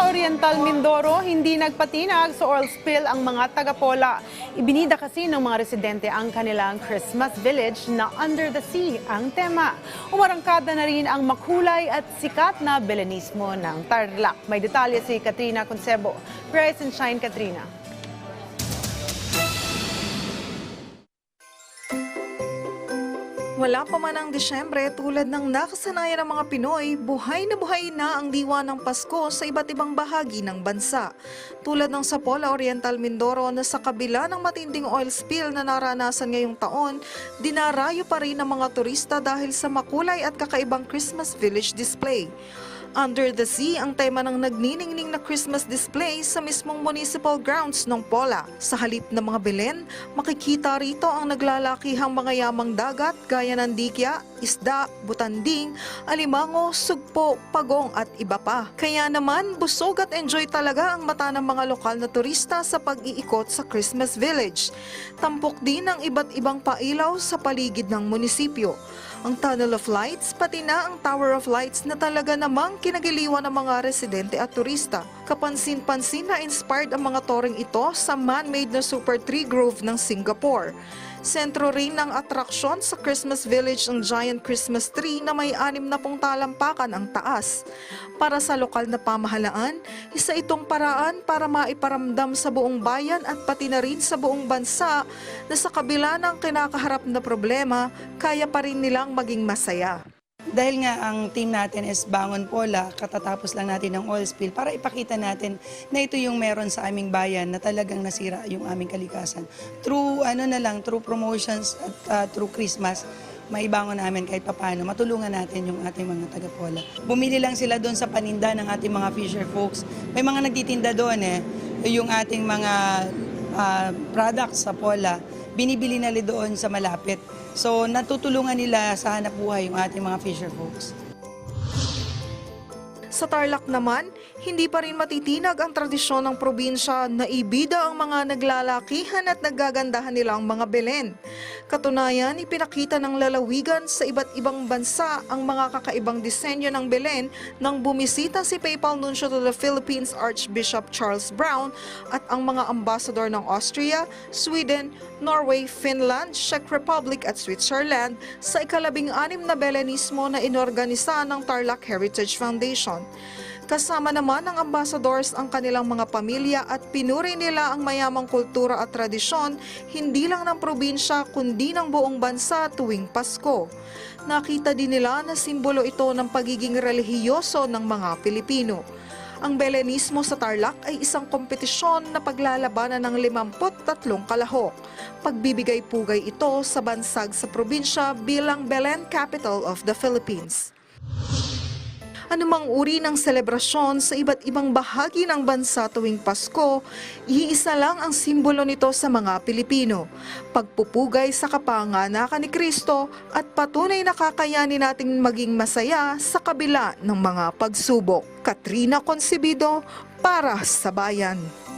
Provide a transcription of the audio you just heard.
Sa Oriental Mindoro, hindi nagpatinag sa oil spill ang mga taga-Pola. Ibinida kasi ng mga residente ang kanilang Christmas village na Under the Sea ang tema. Umarangkada na rin ang makulay at sikat na belenismo ng Tarlac. May detalye si Katrina Concebo. Rise and shine, Katrina. Wala pa man ang Disyembre tulad ng nakasanayan ng mga Pinoy, buhay na buhay na ang diwa ng Pasko sa iba't ibang bahagi ng bansa. Tulad ng sa Pola Oriental Mindoro na sa kabila ng matinding oil spill na naranasan ngayong taon, dinarayo pa rin ng mga turista dahil sa makulay at kakaibang Christmas Village display. Under the Sea ang tema ng nagniningning na Christmas display sa mismong municipal grounds ng Pola. Sa halip ng mga Belen, makikita rito ang naglalakihang mga yamang dagat gaya ng dikya, isda, butanding, alimango, sugpo, pagong at iba pa. Kaya naman, busog at enjoy talaga ang mata ng mga lokal na turista sa pag-iikot sa Christmas Village. Tampok din ang iba't ibang pailaw sa paligid ng munisipyo ang Tunnel of Lights, pati na ang Tower of Lights na talaga namang kinagiliwan ng mga residente at turista. Kapansin-pansin na inspired ang mga toreng ito sa man-made na Super Tree Grove ng Singapore. Sentro rin ng atraksyon sa Christmas Village ang giant Christmas tree na may anim na pong talampakan ang taas. Para sa lokal na pamahalaan, isa itong paraan para maiparamdam sa buong bayan at pati na rin sa buong bansa na sa kabila ng kinakaharap na problema, kaya pa rin nilang maging masaya. Dahil nga ang team natin is Bangon Pola, katatapos lang natin ng oil spill para ipakita natin na ito yung meron sa aming bayan na talagang nasira yung aming kalikasan. Through ano na lang, through promotions at uh, through Christmas, maibangon namin kahit papano, matulungan natin yung ating mga taga-Pola. Bumili lang sila doon sa paninda ng ating mga fisher folks. May mga nagtitinda doon eh, yung ating mga ah, products sa Pola, binibili nila doon sa malapit. So natutulungan nila sa hanap buhay yung ating mga fisher folks. Sa Tarlac naman, hindi pa rin matitinag ang tradisyon ng probinsya na ibida ang mga naglalakihan at nagagandahan nilang mga Belen. Katunayan, ipinakita ng lalawigan sa iba't ibang bansa ang mga kakaibang disenyo ng Belen nang bumisita si Papal Nuncio to the Philippines Archbishop Charles Brown at ang mga ambassador ng Austria, Sweden, Norway, Finland, Czech Republic at Switzerland sa ikalabing anim na Belenismo na inorganisa ng Tarlac Heritage Foundation. Kasama naman ng ambassadors ang kanilang mga pamilya at pinuri nila ang mayamang kultura at tradisyon hindi lang ng probinsya kundi ng buong bansa tuwing Pasko. Nakita din nila na simbolo ito ng pagiging relihiyoso ng mga Pilipino. Ang Belenismo sa Tarlac ay isang kompetisyon na paglalabanan ng 53 kalahok. Pagbibigay pugay ito sa bansag sa probinsya bilang Belen Capital of the Philippines anumang uri ng selebrasyon sa iba't ibang bahagi ng bansa tuwing Pasko, iisa lang ang simbolo nito sa mga Pilipino. Pagpupugay sa kapanganakan ni Kristo at patunay na kakayanin nating maging masaya sa kabila ng mga pagsubok. Katrina Concebido para sa Bayan.